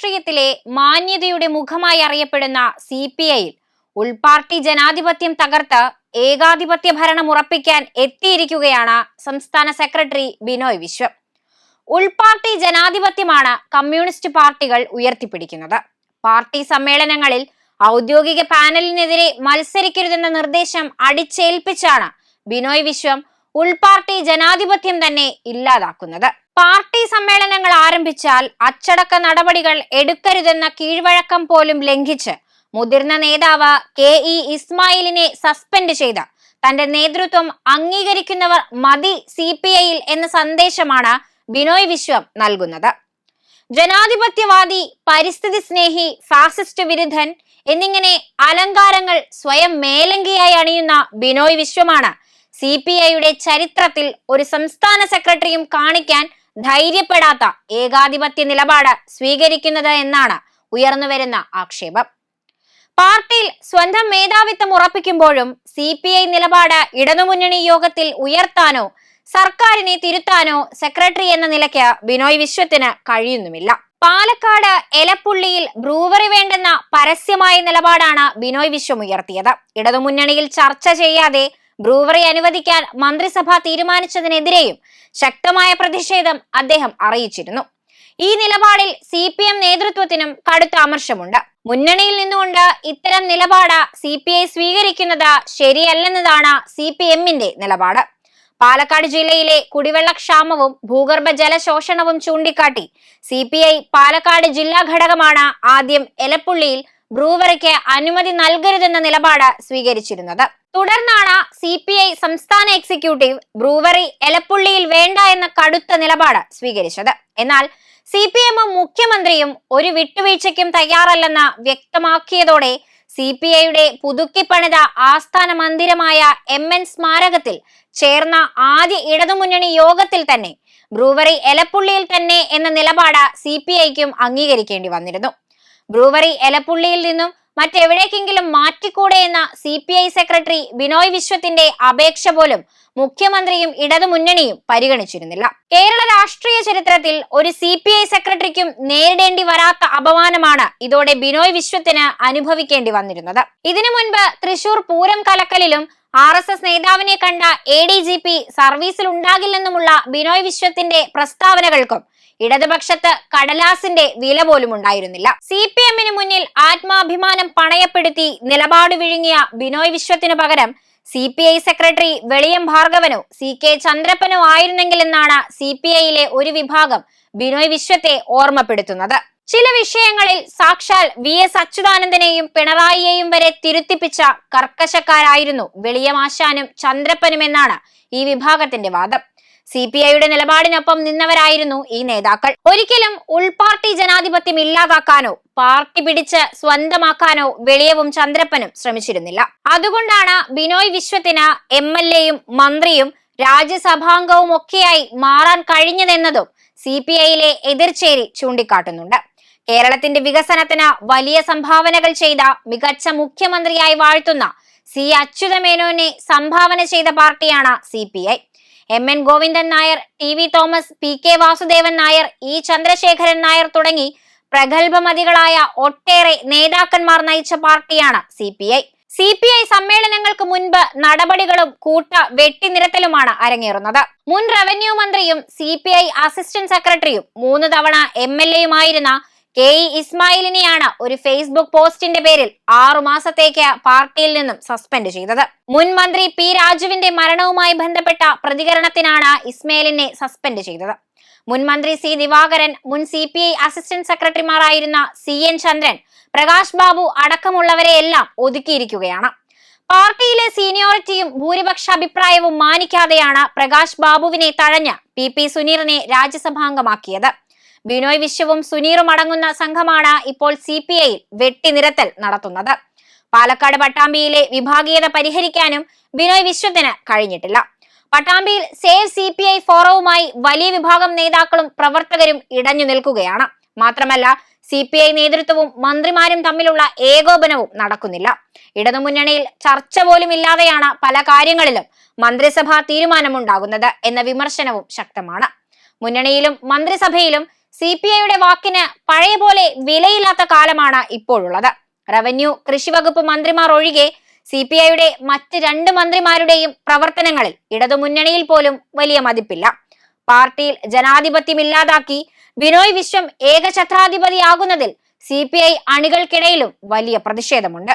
രാഷ്ട്രീയത്തിലെ മാന്യതയുടെ മുഖമായി അറിയപ്പെടുന്ന C P ഐയിൽ ഉൾപാർട്ടി ജനാധിപത്യം തകർത്ത് ഏകാധിപത്യ ഭരണം ഉറപ്പിക്കാൻ എത്തിയിരിക്കുകയാണ് സംസ്ഥാന സെക്രട്ടറി ബിനോയ് വിശ്വം. ഉൾപാർട്ടി ജനാധിപത്യമാണ് കമ്മ്യൂണിസ്റ്റ് പാർട്ടികൾ ഉയർത്തിപ്പിടിക്കുന്നത്. പാർട്ടി സമ്മേളനങ്ങളിൽ ഔദ്യോഗിക പാനലിനെതിരെ മത്സരിക്കരുതെന്ന നിർദ്ദേശം അടിച്ചേൽപ്പിച്ചാണ് ബിനോയ് വിശ്വം ഉൾപാർട്ടി ജനാധിപത്യം തന്നെ ഇല്ലാതാക്കുന്നത്. പാർട്ടി സമ്മേളനങ്ങൾ ആരംഭിച്ചാൽ അച്ചടക്ക നടപടികൾ എടുക്കരുതെന്ന കീഴ്വഴക്കം പോലും ലംഘിച്ച് മുതിർന്ന നേതാവ് കെ ഇ ഇസ്മായിലിനെ സസ്പെൻഡ് ചെയ്ത തന്റെ നേതൃത്വം അംഗീകരിക്കുന്നവർ മതി സി പി ഐയിൽ എന്ന സന്ദേശമാണ് ബിനോയ് വിശ്വം നൽകുന്നത്. ജനാധിപത്യവാദി പരിസ്ഥിതി സ്നേഹി ഫാസിസ്റ്റ് വിരുദ്ധൻ എന്നിങ്ങനെ അലങ്കാരങ്ങൾ സ്വയം മേലങ്കിയായി അണിയുന്ന ബിനോയ് വിശ്വമാണ് സി പി ഐയുടെ ചരിത്രത്തിൽ ഒരു സംസ്ഥാന സെക്രട്ടറിയും കാണിക്കാൻ ധൈര്യപ്പെടാത്ത ഏകാധിപത്യ നിലപാട് സ്വീകരിക്കുന്നത് എന്നാണ് ഉയർന്നുവരുന്ന ആക്ഷേപം. പാർട്ടിയിൽ സ്വന്തം മേധാവിത്വം ഉറപ്പിക്കുമ്പോഴും സി പി ഐ നിലപാട് ഇടതുമുന്നണി യോഗത്തിൽ ഉയർത്താനോ സർക്കാരിനെ തിരുത്താനോ സെക്രട്ടറി എന്ന നിലയ്ക്ക് ബിനോയ് വിശ്വത്തിന് കഴിയുന്നുമില്ല. പാലക്കാട് എലപ്പുള്ളിയിൽ ബ്രൂവറി വേണ്ടെന്ന പരസ്യമായ നിലപാടാണ് ബിനോയ് വിശ്വം ഉയർത്തിയത്. ഇടതുമുന്നണിയിൽ ചർച്ച ചെയ്യാതെ ബ്രൂവറി അനുവദിക്കാൻ മന്ത്രിസഭ തീരുമാനിച്ചതിനെതിരെയും ശക്തമായ പ്രതിഷേധം അദ്ദേഹം അറിയിച്ചിരുന്നു. ഈ നിലപാടിൽ സി പി എം നേതൃത്വത്തിനും കടുത്ത അമർഷമുണ്ട്. മുന്നണിയിൽ നിന്നുകൊണ്ട് ഇത്തരം നിലപാട് സി പി ഐ സ്വീകരിക്കുന്നത് ശരിയല്ലെന്നതാണ് സി പി എമ്മിന്റെ നിലപാട്. പാലക്കാട് ജില്ലയിലെ കുടിവെള്ളക്ഷാമവും ഭൂഗർഭ ജലശോഷണവും ചൂണ്ടിക്കാട്ടി സി പി ഐ പാലക്കാട് ജില്ലാ ഘടകമാണ് ആദ്യം എലപ്പുള്ളിയിൽ ബ്രൂവറിക്ക് അനുമതി നൽകരുതെന്ന നിലപാട് സ്വീകരിച്ചിരുന്നത്. തുടർന്നാണ് സി പി ഐ സംസ്ഥാന എക്സിക്യൂട്ടീവ് ബ്രൂവറി എലപ്പുള്ളിയിൽ വേണ്ട എന്ന കടുത്ത നിലപാട് സ്വീകരിച്ചത്. എന്നാൽ സി പി എമ്മും മുഖ്യമന്ത്രിയും ഒരു വിട്ടുവീഴ്ചയ്ക്കും തയ്യാറല്ലെന്ന് വ്യക്തമാക്കിയതോടെ സി പി ഐയുടെ പുതുക്കിപ്പണിത ആസ്ഥാന മന്ദിരമായ എം എൻ സ്മാരകത്തിൽ ചേർന്ന ആദ്യ ഇടതുമുന്നണി യോഗത്തിൽ തന്നെ ബ്രൂവറി എലപ്പുള്ളിയിൽ തന്നെ എന്ന നിലപാട് സി പി ഐക്കും അംഗീകരിക്കേണ്ടി വന്നിരുന്നു. ബ്രൂവറി എലപ്പുള്ളിയിൽ നിന്നും മറ്റെവിടേക്കെങ്കിലും മാറ്റിക്കൂടെ എന്ന C P I secretary Binoy വിശ്വത്തിന്റെ അപേക്ഷ പോലും മുഖ്യമന്ത്രിയും ഇടതുമുന്നണിയും പരിഗണിച്ചിരുന്നില്ല. കേരള രാഷ്ട്രീയ ചരിത്രത്തിൽ ഒരു സി പി ഐ സെക്രട്ടറിക്കും നേരിടേണ്ടി വരാത്ത അപമാനമാണ് ഇതോടെ ബിനോയ് വിശ്വത്തിന് അനുഭവിക്കേണ്ടി വന്നിരുന്നത്. ഇതിനു മുൻപ് തൃശൂർ പൂരം കലക്കലിലും ആർ എസ് എസ് നേതാവിനെ കണ്ട എ ഡി ജി പി സർവീസിൽ ഉണ്ടാകില്ലെന്നുമുള്ള ബിനോയ് വിശ്വത്തിന്റെ പ്രസ്താവനകൾക്കും ഇടതുപക്ഷത്ത് കടലാസിന്റെ വില പോലും ഉണ്ടായിരുന്നില്ല. സി പി എമ്മിന് മുന്നിൽ ആത്മാഭിമാനം പണയപ്പെടുത്തി നിലപാട് വിഴുങ്ങിയ ബിനോയ് വിശ്വത്തിനു പകരം C P I secretary Veliyam ഭാർഗവനോ C K ചന്ദ്രപ്പനോ ആയിരുന്നെങ്കിലെന്നാണ് സി പി ഐയിലെ ഒരു വിഭാഗം ബിനോയ് വിശ്വത്തെ ഓർമ്മപ്പെടുത്തുന്നത്. ചില വിഷയങ്ങളിൽ സാക്ഷാൽ വി എസ് അച്യുതാനന്ദനെയും പിണറായിയെയും വരെ തിരുത്തിപ്പിച്ച കർക്കശക്കാരായിരുന്നു വെളിയമാശാനും ചന്ദ്രപ്പനും എന്നാണ് ഈ വിഭാഗത്തിന്റെ വാദം. സി പി ഐയുടെ നിലപാടിനൊപ്പം നിന്നവരായിരുന്നു ഈ നേതാക്കൾ. ഒരിക്കലും ഉൾപാർട്ടി ജനാധിപത്യം ഇല്ലാതാക്കാനോ പാർട്ടി പിടിച്ച് സ്വന്തമാക്കാനോ വെളിയവും ചന്ദ്രപ്പനും ശ്രമിച്ചിരുന്നില്ല. അതുകൊണ്ടാണ് ബിനോയ് വിശ്വത്തിന് എം എൽ എയും മന്ത്രിയും രാജ്യസഭാംഗവും ഒക്കെയായി മാറാൻ കഴിഞ്ഞതെന്നതും സി പി ഐയിലെ എതിർചേരി ചൂണ്ടിക്കാട്ടുന്നുണ്ട്. കേരളത്തിന്റെ വികസനത്തിന് വലിയ സംഭാവനകൾ ചെയ്ത മികച്ച മുഖ്യമന്ത്രിയായി വാഴ്ത്തുന്ന സി അച്യുതമേനോനെ സംഭാവന ചെയ്ത പാർട്ടിയാണ് C P I. M N Govindan Nair T V Thomas P K Vasudevan Nair E Chandrasekharan Nair തുടങ്ങി പ്രഗത്ഭമതികളായ ഒട്ടേറെ നേതാക്കന്മാർ നയിച്ച പാർട്ടിയാണ് C P I. C P I സമ്മേളനങ്ങൾക്ക് മുൻപ് നടപടികളും കൂട്ട വെട്ടിനിരത്തലുമാണ് അരങ്ങേറുന്നത്. മുൻ റവന്യൂ മന്ത്രിയും സി പി ഐ അസിസ്റ്റന്റ് സെക്രട്ടറിയും മൂന്ന് തവണ എം എൽ എയുമായിരുന്ന കെ ഇ ഇസ്മായിലിനെയാണ് ഒരു ഫേസ്ബുക്ക് പോസ്റ്റിന്റെ പേരിൽ ആറു മാസത്തേക്ക് പാർട്ടിയിൽ നിന്നും സസ്പെൻഡ് ചെയ്തത്. മുൻ മന്ത്രി പി രാജുവിന്റെ മരണവുമായി ബന്ധപ്പെട്ട പ്രതികരണത്തിനാണ് ഇസ്മായിലിനെ സസ്പെൻഡ് ചെയ്തത്. മുൻ മന്ത്രി സി ദിവാകരൻ മുൻ സി പി ഐ അസിസ്റ്റന്റ് സെക്രട്ടറിമാരായിരുന്ന സി എൻ ചന്ദ്രൻ പ്രകാശ് ബാബു അടക്കമുള്ളവരെയെല്ലാം ഒതുക്കിയിരിക്കുകയാണ്. പാർട്ടിയിലെ സീനിയോറിറ്റിയും ഭൂരിപക്ഷ അഭിപ്രായവും മാനിക്കാതെയാണ് പ്രകാശ് ബാബുവിനെ തഴഞ്ഞ് പി പി സുനീറിനെ രാജ്യസഭാംഗമാക്കിയത്. ബിനോയ് വിശ്വവും സുനീറും അടങ്ങുന്ന സംഘമാണ് ഇപ്പോൾ സി പി ഐയിൽ വെട്ടിനിരത്തൽ നടത്തുന്നത്. പാലക്കാട് പട്ടാമ്പിയിലെ വിഭാഗീയത പരിഹരിക്കാനും ബിനോയ് വിശ്വത്തിന് കഴിഞ്ഞിട്ടില്ല. പട്ടാമ്പിയിൽ സേവ് സി പി ഐ ഫോറവുമായി വലിയ വിഭാഗം നേതാക്കളും പ്രവർത്തകരും ഇടഞ്ഞു നിൽക്കുകയാണ്. മാത്രമല്ല സി പി ഐ നേതൃത്വവും മന്ത്രിമാരും തമ്മിലുള്ള ഏകോപനവും നടക്കുന്നില്ല. ഇടതുമുന്നണിയിൽ ചർച്ച പോലും ഇല്ലാതെയാണ് പല കാര്യങ്ങളിലും മന്ത്രിസഭാ തീരുമാനമുണ്ടാകുന്നത് എന്ന വിമർശനവും ശക്തമാണ്. മുന്നണിയിലും മന്ത്രിസഭയിലും സി പി ഐയുടെ വാക്കിന് പഴയ പോലെ വിലയില്ലാത്ത കാലമാണ് ഇപ്പോഴുള്ളത്. റവന്യൂ കൃഷി വകുപ്പ് മന്ത്രിമാർ ഒഴികെ സി പി ഐയുടെ മറ്റ് രണ്ട് മന്ത്രിമാരുടെയും പ്രവർത്തനങ്ങളിൽ ഇടതുമുന്നണിയിൽ പോലും വലിയ മതിപ്പില്ല. പാർട്ടിയിൽ ജനാധിപത്യം ഇല്ലാതാക്കി ബിനോയ് വിശ്വം ഏകഛത്രാധിപതിയാകുന്നതിൽ സി പി ഐ അണികൾക്കിടയിലും വലിയ പ്രതിഷേധമുണ്ട്.